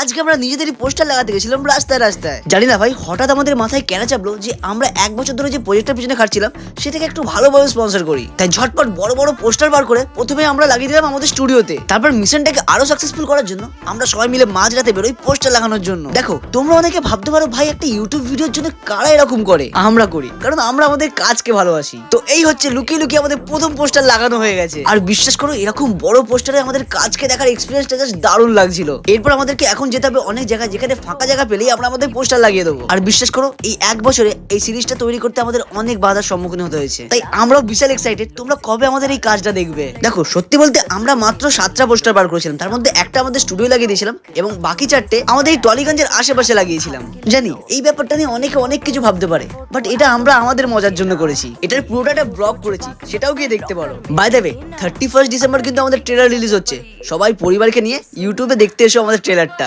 আজকে আমরা নিজেদেরই পোস্টার লাগাতে গেছিলাম রাস্তায় রাস্তায়। জানি না ভাই, হঠাৎ আমাদের মাথায় কেন চাপলো যে আমরা এক বছর ধরে যে প্রজেক্টের পিছনে খাটছিলাম সেটাকে একটু ভালোভাবে স্পন্সর করি। তাই ঝটপট বড় বড় পোস্টার বার করে প্রথমে আমরা লাগিয়ে দিলাম আমাদের স্টুডিওতে তারপর মিশনটাকে আরও সাকসেসফুল করার জন্য আমরা সবাই মিলে মাঝ রাতে বেরোই পোস্টার লাগানোর জন্য। দেখো, তোমরা অনেকে ভাবতে পারো ভাই, একটা ইউটিউব ভিডিওর জন্য কারা এরকম করে? আমরা করি, কারণ আমরা আমাদের কাজকে ভালোবাসি। তো এই হচ্ছে লুকিয়ে লুকিয়ে আমাদের প্রথম পোস্টার লাগানো হয়ে গেছে। আর বিশ্বাস করো, এরকম বড় পোস্টারে আমাদের কাজকে দেখার এক্সপিরিয়েন্সটা জাস্ট দারুণ লাগছিল। এরপর আমাদেরকে এখন যেতে হবে, অনেক জায়গায় যেখানে ফাঁকা জায়গা পেলেই আমরা আমাদের পোস্টার লাগিয়ে দেবো। আর বিশ্বাস করো, এই এক বছরে এই সিরিজটা তৈরি করতে আমাদের অনেক বাধার সম্মুখীন হতে হয়েছে। তাই আমরাও বিশাল এক্সাইটেড তোমরা কবে আমাদের এই কাজটা দেখবে? দেখো, সত্যি বলতে আমরা মাত্র সাতটা পোস্টার বার করেছিলাম, তার মধ্যে একটা আমাদের স্টুডিও লাগিয়ে দিয়েছিলাম এবং বাকি চারটে আমাদের এই টলিগঞ্জের আশেপাশে লাগিয়েছিলাম। জানি, এই ব্যাপারটা নিয়ে অনেকে অনেক কিছু ভাবতে পারে বাট এটা আমরা আমাদের মজার জন্য করেছি। এটার পুরোটা একটা করেছি, সেটাও গিয়ে দেখতে পারো। বাই দেবে থার্টি ফার্স্ট ডিসেম্বর কিন্তু আমাদের ট্রেলার রিলিজ হচ্ছে। সবাই পরিবারকে নিয়ে ইউটিউবে দেখতে এসো আমাদের ট্রেলারটা